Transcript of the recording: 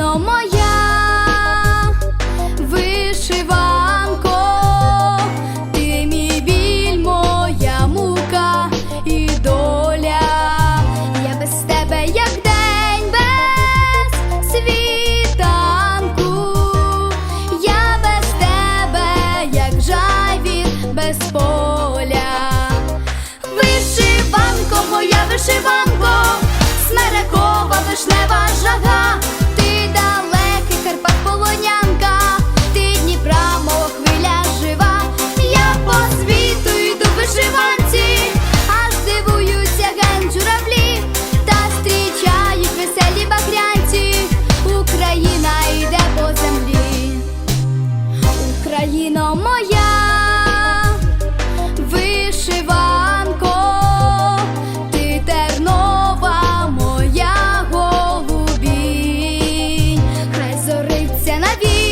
Моя, вишиванко, ти мій біль, моя мука і доля, я без тебе, як день, без світанку, я без тебе, як жайві, без поля, вишиванко, моя вишиванко, смерекова. la you.